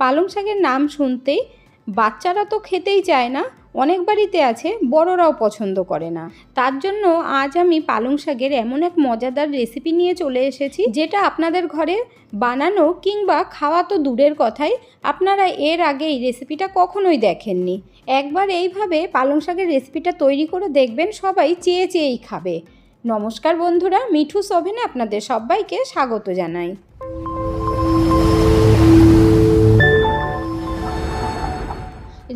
পালং শাকের নাম শুনতেই বাচ্চারা তো খেতেই চায় না, অনেক বাড়িতে আছে, বড়রাও পছন্দ করে না। তার জন্য আজ আমি পালং শাকের এমন এক মজাদার রেসিপি নিয়ে চলে এসেছি, যেটা আপনাদের ঘরে বানানো কিংবা খাওয়া তো দূরের কথাই, আপনারা এর আগে এই রেসিপিটা কখনোই দেখেননি। একবার এইভাবে পালং শাকের রেসিপিটা তৈরি করে দেখবেন, সবাই চেয়ে চেয়েই খাবে। নমস্কার বন্ধুরা মিঠু সভেনে আপনাদের সবাইকে স্বাগত জানাই।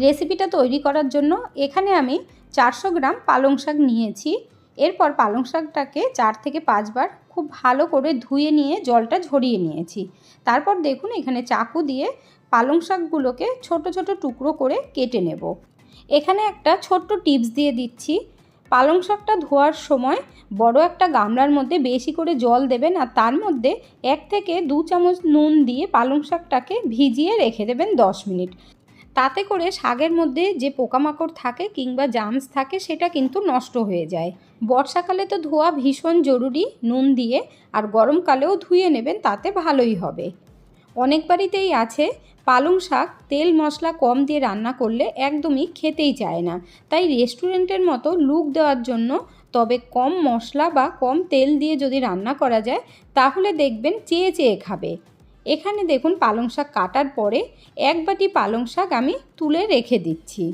রেসিপিটা তৈরি করার জন্য এখানে আমি চারশো গ্রাম পালং শাক নিয়েছি। এরপর পালং শাকটাকে চার থেকে পাঁচবার খুব ভালো করে ধুয়ে নিয়ে জলটা ঝরিয়ে নিয়েছি। তারপর দেখুন এখানে চাকু দিয়ে পালং শাকগুলোকে ছোট ছোট টুকরো করে কেটে নেব। এখানে একটা ছোট্ট টিপস দিয়ে দিচ্ছি। পালং শাকটা ধোয়ার সময় বড় একটা গামলার মধ্যে বেশি করে জল দেবেন আর তার মধ্যে এক থেকে দু চামচ নুন দিয়ে পালং শাকটাকে ভিজিয়ে রেখে দেবেন দশ মিনিট। তাতে করে শাকের মধ্যে যে পোকামাকড় থাকে কিংবা জামস থাকে, সেটা কিন্তু নষ্ট হয়ে যায়। বর্ষাকালে তো ধোয়া ভীষণ জরুরি, নুন দিয়ে, আর গরমকালেও ধুয়ে নেবেন, তাতে ভালোই হবে। অনেক বাড়িতেই আছে, পালং শাক তেল মশলা কম দিয়ে রান্না করলে একদমই খেতেই চায় না। তাই রেস্টুরেন্টের মতো লুক দেওয়ার জন্য, তবে কম মশলা বা কম তেল দিয়ে যদি রান্না করা যায়, তাহলে দেখবেন চেয়ে চেয়ে খাবে। এখানে দেখুন পালং শাক কাটার পরে এক বাটি পালং শাক আমি তুলে রেখে দিচ্ছি।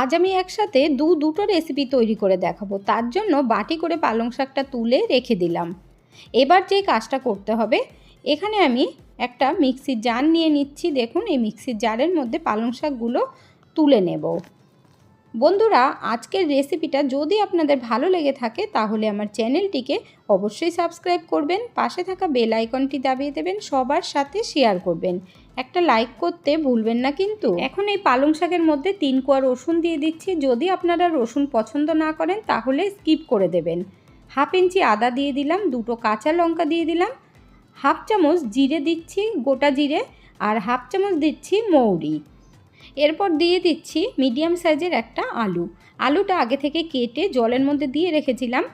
আজ আমি একসাথে দু দুটো রেসিপি তৈরি করে দেখাবো। তার জন্য বাটি করে পালং শাকটা তুলে রেখে দিলাম। এবার যে কাজটা করতে হবে, এখানে আমি একটা মিক্সির জার নিয়ে নিচ্ছি। দেখুন এই মিক্সির জারের মধ্যে পালং শাকগুলো তুলে নেব। বন্ধুরা, আজকের রেসিপিটা যদি আপনাদের ভালো লেগে থাকে, তাহলে আমার চ্যানেলটিকে অবশ্যই সাবস্ক্রাইব করবেন, পাশে থাকা বেল আইকনটি দাবিয়ে দেবেন, সবার সাথে শেয়ার করবেন। একটা লাইক করতে ভুলবেন না কিন্তু। এখন এই পালং শাকের মধ্যে তিন কোয়া রসুন দিয়ে দিচ্ছি, যদি আপনারা রসুন পছন্দ না করেন, তাহলে স্কিপ করে দেবেন। হাফ ইঞ্চি আদা দিয়ে দিলাম, দুটো কাঁচা লঙ্কা দিয়ে দিলাম, হাফ চামচ জিরে দিচ্ছি, গোটা জিরে, আর হাফ চামচ দিচ্ছি মৌরি। এরপর দিয়ে দিচ্ছি মিডিয়াম সাইজের একটা আলু। আলুটা আগে থেকে কেটে জলের মধ্যে দিয়ে রেখেছিলাম।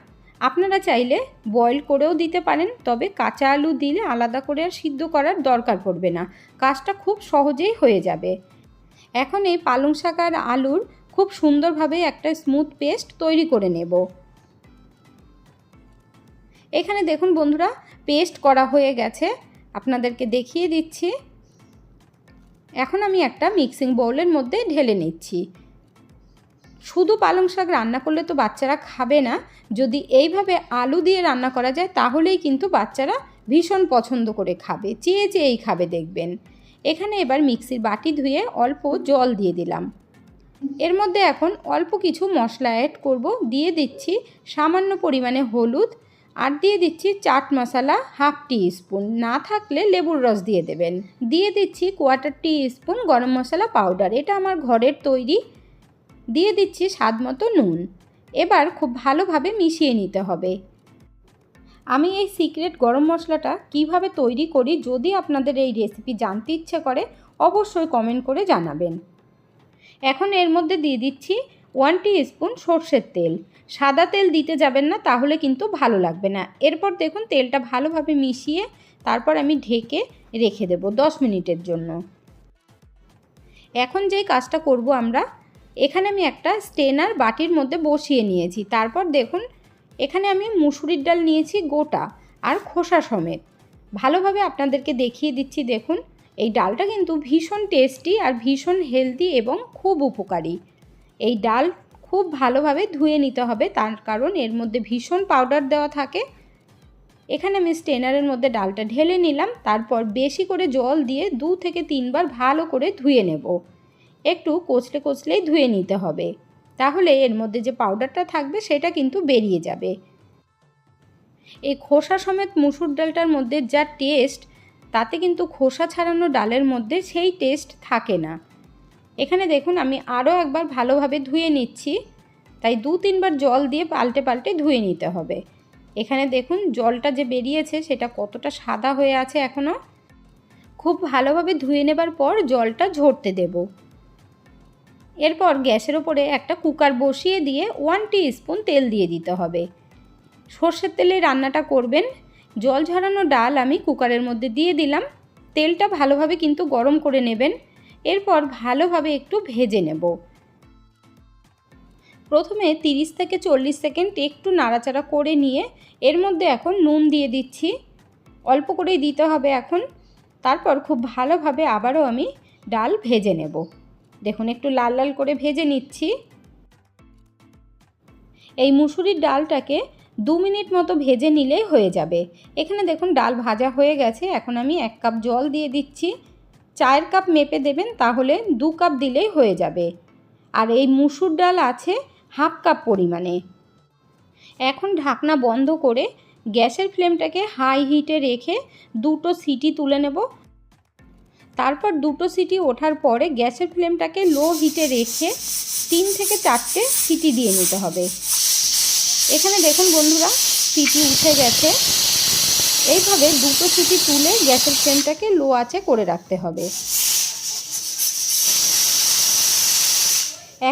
আপনারা চাইলে বয়েল করেও দিতে পারেন, তবে কাঁচা আলু দিলে আলাদা করে আর সিদ্ধ করার দরকার পড়বে না। কাজটা খুব সহজেই হয়ে যাবে। এখন এই পালং শাক আর আলুর খুব সুন্দরভাবে একটা স্মুথ পেস্ট তৈরি করে নেব। এখানে দেখুন বন্ধুরা, পেস্ট করা হয়ে গেছে। আপনাদেরকে দেখিয়ে দিচ্ছি। এখন আমি একটা মিক্সিং বোলের মধ্যে ঢেলে নিচ্ছি। শুধু পালং শাক রান্না করলে তো বাচ্চারা খাবে না। যদি এইভাবে আলু দিয়ে রান্না করা যায়, তাহলেই কিন্তু বাচ্চারা ভীষণ পছন্দ করে খাবে। চেয়ে চেয়েই খাবে, দেখবেন। এখানে এবার মিক্সির বাটি ধুয়ে অল্প জল দিয়ে দিলাম। এর মধ্যে এখন অল্প কিছু মশলা অ্যাড করব। দিয়ে দিচ্ছি সামান্য পরিমাণে হলুদ আর দিয়ে দিচ্ছি chaat masala half teaspoon না থাকলে লেবুর রস দিয়ে দেবেন। দিয়ে দিচ্ছি কোয়ার্টার টি স্পুন গরম মশলা পাউডার এটা আমার ঘরের তৈরি। দিয়ে দিচ্ছি স্বাদ মতো নুন। এবার খুব ভালোভাবে মিশিয়ে নিতে হবে। আমি এই সিক্রেট গরম মশলাটা কীভাবে তৈরি করি যদি আপনাদের এই রেসিপি জানতে ইচ্ছে করে, অবশ্যই কমেন্ট করে জানাবেন। এখন এর মধ্যে দিয়ে দিচ্ছি ওয়ান টি স্পুন সর্ষের তেল। সাদা তেল দিতে যাবেন না, তাহলে কিন্তু ভালো লাগবে না। এরপর দেখুন, তেলটা ভালোভাবে মিশিয়ে তারপর আমি ঢেকে রেখে দেব দশ মিনিটের জন্য। এখন যেই কাজটা করব আমরা, এখানে আমি একটা স্টেনার বাটির মধ্যে বসিয়ে নিয়েছি। তারপর দেখুন, এখানে আমি মুসুরির ডাল নিয়েছি গোটা আর খোসা সমেত। ভালোভাবে আপনাদেরকে দেখিয়ে দিচ্ছি, দেখুন, এই ডালটা কিন্তু ভীষণ টেস্টি আর ভীষণ হেলদি এবং খুব উপকারী। এই ডাল খুব ভালোভাবে ধুয়ে নিতে হবে, তার কারণ এর মধ্যে ভীষণ পাউডার দেওয়া থাকে। এখানে আমি স্টেনারের মধ্যে ডালটা ঢেলে নিলাম, তারপর বেশি করে জল দিয়ে দু থেকে তিনবার ভালো করে ধুয়ে নেব। একটু কচলে কচলেই ধুয়ে নিতে হবে। তাহলে এর মধ্যে যে পাউডারটা থাকবে, সেটা কিন্তু বেরিয়ে যাবে। এই খোসা সমেত মুসুর ডালটার মধ্যে যা টেস্ট তাতে কিন্তু খোসা ছাড়ানো ডালের মধ্যে সেই টেস্ট থাকে না। এখানে দেখুন, আমি আরও একবার ভালোভাবে ধুয়ে নিচ্ছি। তাই দু তিনবার জল দিয়ে পাল্টে পাল্টে ধুয়ে নিতে হবে। এখানে দেখুন, জলটা যে বেরিয়েছে সেটা কতটা সাদা হয়ে আছে এখনও খুব ভালোভাবে ধুয়ে নেবার পর জলটা ঝরতে দেব। এরপর গ্যাসের ওপরে একটা কুকার বসিয়ে দিয়ে ওয়ান স্পুন তেল দিয়ে দিতে হবে। সর্ষের তেলে রান্নাটা করবেন। জল ঝরানো ডাল আমি কুকারের মধ্যে দিয়ে দিলাম। তেলটা ভালোভাবে কিন্তু গরম করে নেবেন। এরপর ভালোভাবে একটু ভেজে নেব। প্রথমে তিরিশ থেকে চল্লিশ সেকেন্ড একটু নাড়াচাড়া করে নিয়ে এর মধ্যে এখন নুন দিয়ে দিচ্ছি। অল্প করেই দিতে হবে এখন। তারপর খুব ভালোভাবে আবারও আমি ডাল ভেজে নেব। দেখুন একটু লাল লাল করে ভেজে নিচ্ছি। এই মুসুরির ডালটাকে দু মিনিট মতো ভেজে নিলেই হয়ে যাবে। এখানে দেখুন ডাল ভাজা হয়ে গেছে। এখন আমি এক কাপ জল দিয়ে দিচ্ছি। চায়ের কাপ মেপে দেবেন তাহলে দু কাপ দিলেই হয়ে যাবে। আর এই মুসুর ডাল আছে হাফ কাপ পরিমাণে। এখন ঢাকনা বন্ধ করে গ্যাসের ফ্লেমটাকে হাই হিটে রেখে দুটো সিটি তুলে নেব। তারপর দুটো সিটি ওঠার পরে গ্যাসের ফ্লেমটাকে লো হিটে রেখে তিন থেকে চারটে সিটি দিয়ে নিতে হবে। এখানে দেখুন বন্ধুরা, সিটি উঠে গেছে। এইভাবে দুটো সিটি তুলে গ্যাসের ফ্লেমটাকে লো আঁচে করে রাখতে হবে।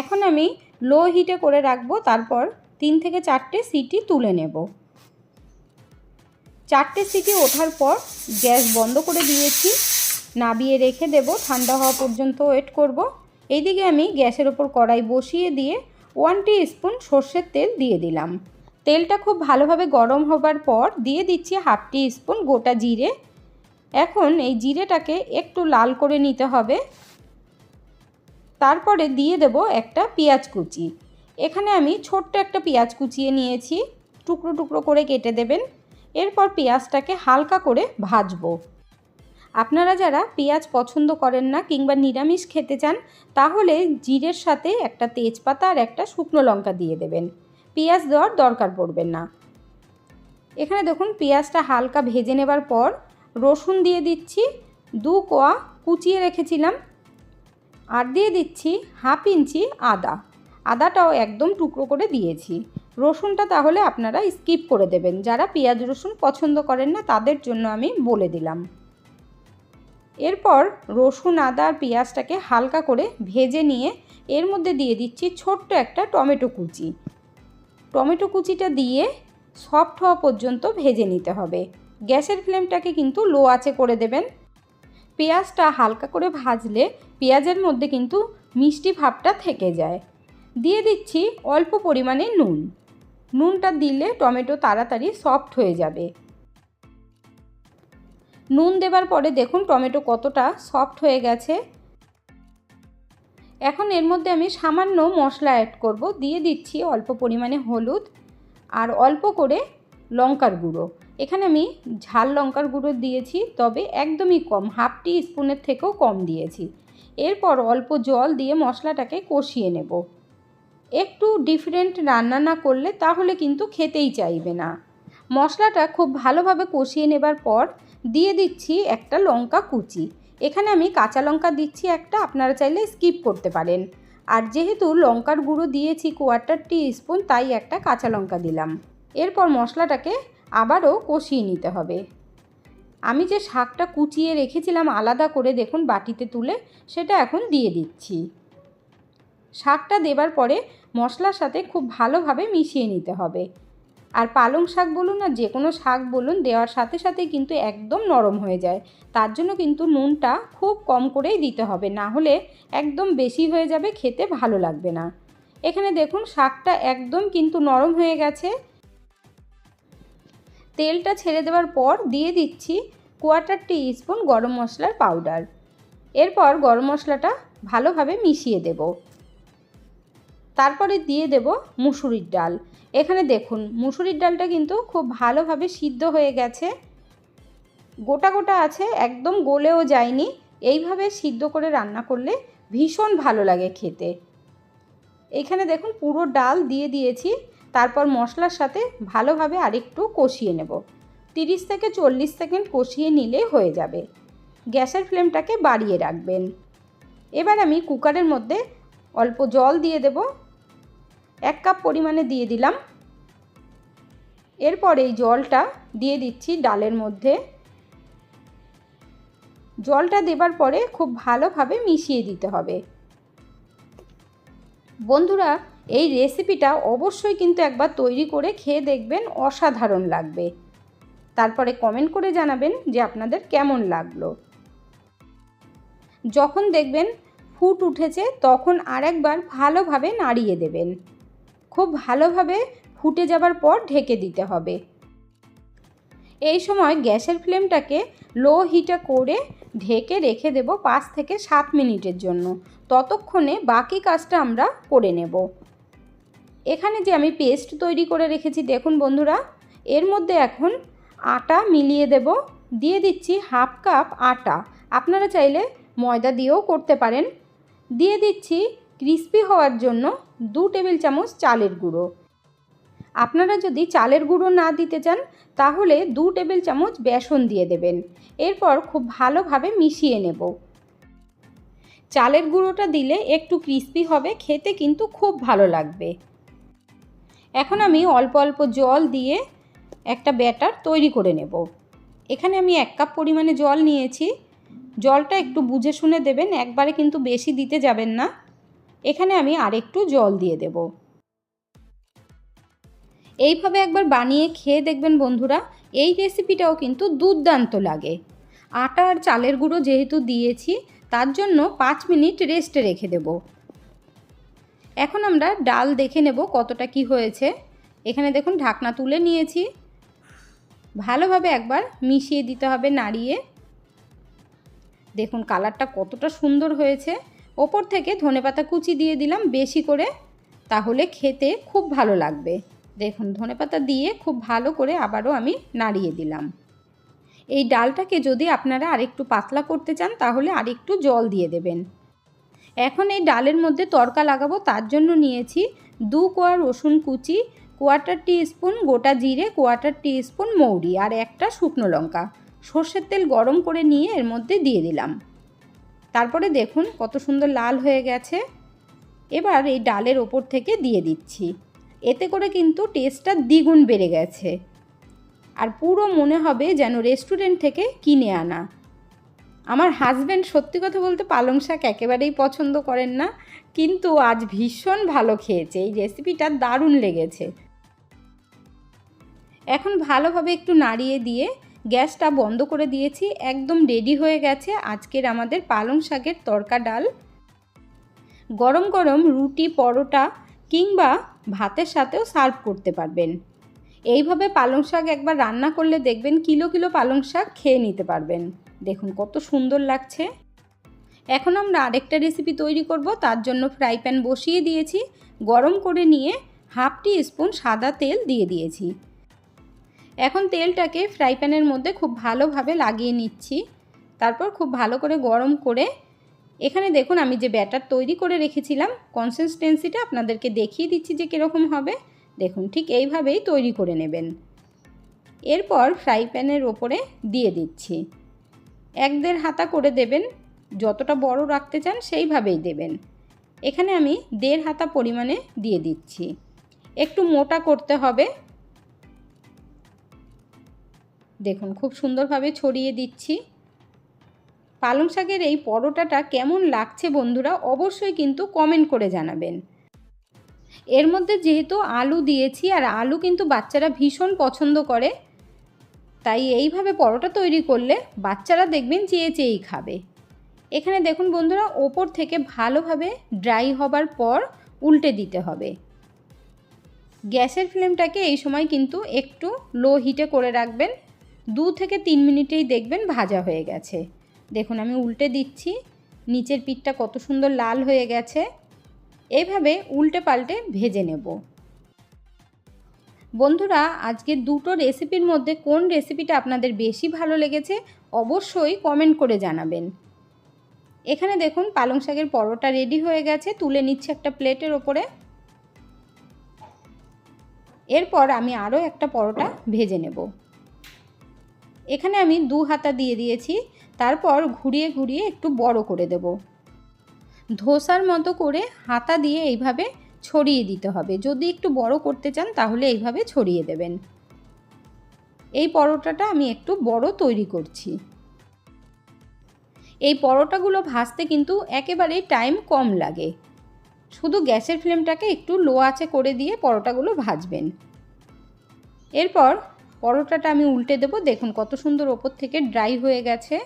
এখন আমি লো হিটে করে রাখব, তারপর তিন থেকে চারটে সিটি তুলে নেব। চারটে সিটি ওঠার পর গ্যাস বন্ধ করে দিয়েছি, নাবিয়ে রেখে দেব, ঠান্ডা হওয়া পর্যন্ত ওয়েট করব। এইদিকে আমি গ্যাসের ওপর কড়াই বসিয়ে দিয়ে ওয়ান টি স্পুন সর্ষের তেল দিয়ে দিলাম। তেলটা খুব ভালোভাবে গরম হবার পর দিয়ে দিচ্ছি হাফ টি স্পুন গোটা জিরে। এখন এই জিরেটাকে একটু লাল করে নিতে হবে। তারপরে দিয়ে দেব একটা পেঁয়াজ কুচি। এখানে আমি ছোট্ট একটা পেঁয়াজ কুচিয়ে নিয়েছি। টুকরো টুকরো করে কেটে দেবেন। এরপর পেঁয়াজটাকে হালকা করে ভাজবো। আপনারা যারা পেঁয়াজ পছন্দ করেন না কিংবা নিরামিষ খেতে চান, তাহলে জিরের সাথে একটা তেজপাতা আর একটা শুকনো লঙ্কা দিয়ে দেবেন। পেঁয়াজ দেওয়ার দরকার পড়বে না। এখানে দেখুন পেঁয়াজটা হালকা ভেজে নেবার পর রসুন দিয়ে দিচ্ছি, দু কোয়া কুচিয়ে রেখেছিলাম আর দিয়ে দিচ্ছি হাফ ইঞ্চি আদা। আদাটাও একদম টুকরো করে দিয়েছি। রসুনটা তাহলে আপনারা স্কিপ করে দেবেন। যারা পেঁয়াজ রসুন পছন্দ করেন না, তাদের জন্য আমি বলে দিলাম। এরপর রসুন, আদা আর পেঁয়াজটাকে হালকা করে ভেজে নিয়ে এর মধ্যে দিয়ে দিচ্ছি ছোট্ট একটা টমেটো কুচি। টমেটো কুচিটা দিয়ে সফট হওয়া পর্যন্ত ভেজে নিতে হবে। গ্যাসের ফ্লেমটাকে কিন্তু লো আছে করে দেবেন। পেঁয়াজটা হালকা করে ভাজলে পেঁয়াজের মধ্যে কিন্তু মিষ্টি ভাবটা থেকে যায়। দিয়ে দিচ্ছি অল্প পরিমাণে নুন। নুনটা দিলে টমেটো তাড়াতাড়ি সফট হয়ে যাবে। নুন দেবার পরে দেখুন টমেটো কতটা সফট হয়ে গেছে। এখন এর মধ্যে আমি সামান্য মশলা অ্যাড করব। দিয়ে দিচ্ছি অল্প পরিমাণে হলুদ আর অল্প করে লঙ্কার গুঁড়ো। এখানে আমি ঝাল লঙ্কার গুঁড়ো দিয়েছি, তবে একদমই কম, হাফ টি স্পুনের থেকেও কম দিয়েছি। এরপর অল্প জল দিয়ে মশলাটাকে কষিয়ে নেব। একটু ডিফারেন্ট রান্না না করলে তাহলে কিন্তু খেতেই চাইবে না। মশলাটা খুব ভালোভাবে কষিয়ে নেবার পর দিয়ে দিচ্ছি একটা লঙ্কা কুচি। এখানে আমি কাঁচা লঙ্কা দিচ্ছি একটা, আপনারা চাইলে স্কিপ করতে পারেন। আর যেহেতু লঙ্কার গুঁড়ো দিয়েছি কোয়ার্টার টি স্পুন তাই একটা কাঁচা লঙ্কা দিলাম। এরপর মশলাটাকে আবারও কষিয়ে নিতে হবে। আমি যে শাকটা কুচিয়ে রেখেছিলাম আলাদা করে দেখুন বাটিতে তুলে, সেটা এখন দিয়ে দিচ্ছি। শাকটা দেবার পরে মশলার সাথে খুব ভালোভাবে মিশিয়ে নিতে হবে। আর পালং শাক বলুন আর যে কোনো শাক বলুন, দেওয়ার সাথে সাথে কিন্তু একদম নরম হয়ে যায়। তার জন্য কিন্তু নুনটা খুব কম করেই দিতে হবে, না হলে একদম বেশি হয়ে যাবে, খেতে ভালো লাগবে না। এখানে দেখুন, শাকটা একদম কিন্তু নরম হয়ে গেছে। তেলটা ছেড়ে দেওয়ার পর দিয়ে দিচ্ছি কোয়ার্টার টি স্পুন গরম মশলার পাউডার এরপর গরম মশলাটা ভালোভাবে মিশিয়ে দেব। তারপরে দিয়ে দেব মুসুরির ডাল। এখানে দেখুন, মুসুরির ডালটা কিন্তু খুব ভালোভাবে সিদ্ধ হয়ে গেছে। গোটা গোটা আছে, একদম গলেও যায়নি। এইভাবে সিদ্ধ করে রান্না করলে ভীষণ ভালো লাগে খেতে। এখানে দেখুন, পুরো ডাল দিয়ে দিয়েছি। তারপর মশলার সাথে ভালোভাবে আরেকটু কষিয়ে নেব। তিরিশ থেকে চল্লিশ সেকেন্ড কষিয়ে নিলে হয়ে যাবে। গ্যাসের ফ্লেমটাকে বাড়িয়ে রাখবেন। এবার আমি কুকারের মধ্যে অল্প জল দিয়ে দেব। এক কাপ পরিমাণে দিয়ে দিলাম। এরপর এই জলটা দিয়ে দিচ্ছি ডালের মধ্যে। জলটা দেবার পরে খুব ভালোভাবে মিশিয়ে দিতে হবে। বন্ধুরা, এই রেসিপিটা অবশ্যই কিন্তু একবার তৈরি করে খেয়ে দেখবেন, অসাধারণ লাগবে। তারপরে কমেন্ট করে জানাবেন যে আপনাদের কেমন লাগল। যখন দেখবেন ফুট উঠেছে, তখন আরেকবার ভালোভাবে নাড়িয়ে দেবেন। খুব ভালোভাবে ফুটে যাবার পর ঢেকে দিতে হবে। এই সময় গ্যাসের ফ্লেমটাকে লো হিটে করে ঢেকে রেখে দেব পাঁচ থেকে সাত মিনিটের জন্য। ততক্ষণে বাকি কাজটা আমরা করে নেব। এখানে যে আমি পেস্ট তৈরি করে রেখেছি, দেখুন বন্ধুরা, এর মধ্যে এখন আটা মিলিয়ে দেব। দিয়ে দিচ্ছি হাফ কাপ আটা। আপনারা চাইলে ময়দা দিয়েও করতে পারেন। দিয়ে দিচ্ছি ক্রিস্পি হওয়ার জন্য দু টেবিল চামচ চালের গুঁড়ো। আপনারা যদি চালের গুঁড়ো না দিতে চান, তাহলে দু টেবিল চামচ বেসন দিয়ে দেবেন। এরপর খুব ভালোভাবে মিশিয়ে নেব। চালের গুঁড়োটা দিলে একটু ক্রিস্পি হবে, খেতে কিন্তু খুব ভালো লাগবে। এখন আমি অল্প অল্প জল দিয়ে একটা ব্যাটার তৈরি করে নেব। এখানে আমি এক কাপ পরিমাণে জল নিয়েছি। জলটা একটু বুঝে শুনে দেবেন, একবারে কিন্তু বেশি দিতে যাবেন না। এখানে আমি আরেকটু জল দিয়ে দেব। এইভাবে একবার বানিয়ে খেয়ে দেখবেন বন্ধুরা, এই রেসিপিটাও কিন্তু দুর্দান্ত লাগে। আটা আর চালের গুঁড়ো যেহেতু দিয়েছি, তার জন্য পাঁচ মিনিট রেস্টে রেখে দেব। এখন আমরা ডাল দেখে নেব কতটা কি হয়েছে। এখানে দেখুন ঢাকনা তুলে নিয়েছি। ভালোভাবে একবার মিশিয়ে দিতে হবে নাড়িয়ে। দেখুন কালারটা কতটা সুন্দর হয়েছে। ওপর থেকে ধনেপাতা কুচি দিয়ে দিলাম বেশি করে, তাহলে খেতে খুব ভালো লাগবে। দেখুন, ধনেপাতা দিয়ে খুব ভালো করে আবারও আমি নাড়িয়ে দিলাম। এই ডালটাকে যদি আপনারা আরেকটু পাতলা করতে চান, তাহলে আরেকটু জল দিয়ে দেবেন। এখন এই ডালের মধ্যে তরকা লাগাবো, তার জন্য নিয়েছি দু কোয়া রসুন কুচি, কোয়াটার স্পুন গোটা জিরে, কোয়াটার স্পুন মৌরি, আর একটা শুকনো লঙ্কা। সর্ষের তেল গরম করে নিয়ে এর মধ্যে দিয়ে দিলাম। তারপরে দেখুন কত সুন্দর লাল হয়ে গেছে। এবার এই ডালের ওপর থেকে দিয়ে দিচ্ছি। এতে করে কিন্তু টেস্টটা দ্বিগুণ বেড়ে গেছে। আর পুরো মনে হবে যেন রেস্টুরেন্ট থেকে কিনে আনা। আমার হাজব্যান্ড সত্যি কথা বলতে পালং শাক একেবারেই পছন্দ করেন না, কিন্তু আজ ভীষণ ভালো খেয়েছে। এই রেসিপিটা দারুণ লেগেছে। এখন ভালোভাবে একটু নাড়িয়ে দিয়ে গ্যাসটা বন্ধ করে দিয়েছি, একদম রেডি হয়ে গেছে আজকের আমাদের পালং শাকের তরকা ডাল। গরম গরম রুটি, পরোটা কিংবা ভাতের সাথেও সার্ভ করতে পারবেন। এইভাবে পালং শাক একবার রান্না করলে দেখবেন কিলো কিলো পালং শাক খেয়ে নিতে পারবেন। দেখুন কত সুন্দর লাগছে। এখন আমরা আরেকটা রেসিপি তৈরি করব, তার জন্য ফ্রাই প্যান বসিয়ে দিয়েছি। গরম করে নিয়ে হাফ টি স্পুন সাদা তেল দিয়ে দিয়েছি। এখন তেলটাকে ফ্রাই প্যানের মধ্যে খুব ভালোভাবে লাগিয়ে নিচ্ছি। তারপর খুব ভালো করে গরম করে, এখানে দেখুন আমি যে ব্যাটার তৈরি করে রেখেছিলাম কনসিস্টেন্সিটা আপনাদেরকে দেখিয়ে দিচ্ছি যে কীরকম হবে। দেখুন, ঠিক এইভাবেই তৈরি করে নেবেন। এরপর ফ্রাই প্যানের ওপরে দিয়ে দিচ্ছি। এক দেড় হাতা করে দেবেন, যতটা বড় রাখতে চান সেইভাবেই দেবেন। এখানে আমি দেড় হাতা পরিমাণে দিয়ে দিচ্ছি। একটু মোটা করতে হবে দেখুন, খুব সুন্দরভাবে ছড়িয়ে দিচ্ছি। পালং শাকের এই পরোটাটা কেমন লাগছে বন্ধুরা অবশ্যই কিন্তু কমেন্ট করে জানাবেন। এর মধ্যে যেহেতু আলু দিয়েছি আর আলু কিন্তু বাচ্চারা ভীষণ পছন্দ করে, তাই এইভাবে পরোটা তৈরি করলে বাচ্চারা দেখবেন চেয়ে চেয়েই খাবে। এখানে দেখুন বন্ধুরা, ওপর থেকে ভালোভাবে ড্রাই হবার পর উল্টে দিতে হবে। গ্যাসের ফ্লেমটাকে এই সময় কিন্তু একটু লো হিটে করে রাখবেন। দু থেকে তিন মিনিটেই দেখবেন ভাজা হয়ে গেছে। দেখুন, আমি উল্টে দিচ্ছি। নিচের পিঠটা কত সুন্দর লাল হয়ে গেছে। এইভাবে উল্টে পাল্টে ভেজে নেব। বন্ধুরা, আজকে দুটো রেসিপির মধ্যে কোন রেসিপিটা আপনাদের বেশি ভালো লেগেছে অবশ্যই কমেন্ট করে জানাবেন। এখানে দেখুন, পালং শাকের পরোটা রেডি হয়ে গেছে। তুলে নিচ্ছে একটা প্লেটের ওপরে। এরপর আমি আরও একটা পরোটা ভেজে নেব। এখানে আমি দু হাতা দিয়ে দিয়েছি, তারপর ঘুরিয়ে ঘুরিয়ে একটু বড় করে দেব। ধোসার মতো করে হাতা দিয়ে এইভাবে ছড়িয়ে দিতে হবে। যদি একটু বড় করতে চান, তাহলে এইভাবে ছড়িয়ে দেবেন। এই পরোটাটা আমি একটু বড় তৈরি করছি। এই পরোটাগুলো ভাজতে কিন্তু একেবারেই টাইম কম লাগে। শুধু গ্যাসের ফ্লেমটাকে একটু লো আঁচে করে দিয়ে পরোটাগুলো ভাজবেন। এরপর পরোটাটা আমি উল্টে দেব। দেখুন কত সুন্দর ওপর থেকে ড্রাই হয়ে গেছে।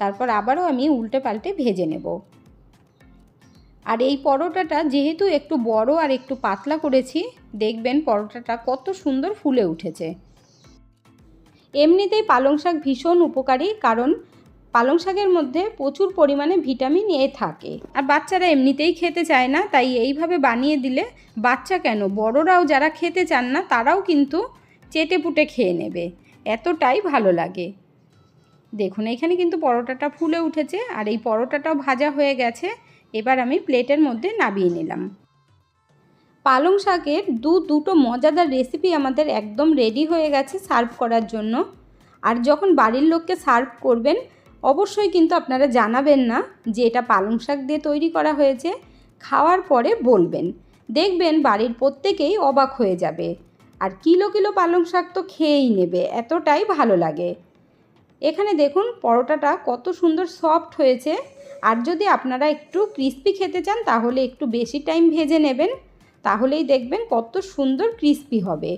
তারপর আবারও আমি উল্টে পাল্টে ভেজে নেব। আর এই পরোটাটা যেহেতু একটু বড় আর একটু পাতলা করেছি, দেখবেন পরোটাটা কত সুন্দর ফুলে উঠেছে। এমনিতেই পালং শাক ভীষণ উপকারী, কারণ পালং শাকের মধ্যে প্রচুর পরিমাণে ভিটামিন এ থাকে। আর বাচ্চারা এমনিতেই খেতে চায় না, তাই এইভাবে বানিয়ে দিলে বাচ্চা কেন? বড়রাও যারা খেতে চান না, তারাও কিন্তু চেটে পুটে খেয়ে নেবে। এতটাই ভালো লাগে। দেখুন, এখানে কিন্তু পরোটাটা ফুলে উঠেছে আর এই পরোটাটাও ভাজা হয়ে গেছে। এবার আমি প্লেটের মধ্যে নাবিয়ে নিলাম। পালং শাকের দু দুটো মজাদার রেসিপি আমাদের একদম রেডি হয়ে গেছে সার্ভ করার জন্য। আর যখন বাড়ির লোককে সার্ভ করবেন, অবশ্যই কিন্তু আপনারা জানাবেন না যে এটা পালং শাক দিয়ে তৈরি করা হয়েছে। খাওয়ার পরে বলবেন। দেখবেন বাড়ির প্রত্যেকেই অবাক হয়ে যাবে। আর কিলো কিলো পালং শাক তো খেয়েই নেবে, এতটাই ভালো লাগে। এখানে দেখুন পরোটাটা কত সুন্দর সফট হয়েছে। আর যদি আপনারা একটু ক্রিস্পি খেতে চান, তাহলে একটু বেশি টাইম ভেজে নেবেন, তাহলেই দেখবেন কত সুন্দর ক্রিস্পি হবে।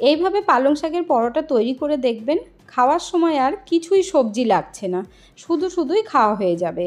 এইভাবে পালং শাকের পরোটা তৈরি করে দেখবেন, খাওয়ার সময় আর কিছুই সবজি লাগছে না, শুধু শুধুই খাওয়া হয়ে যাবে।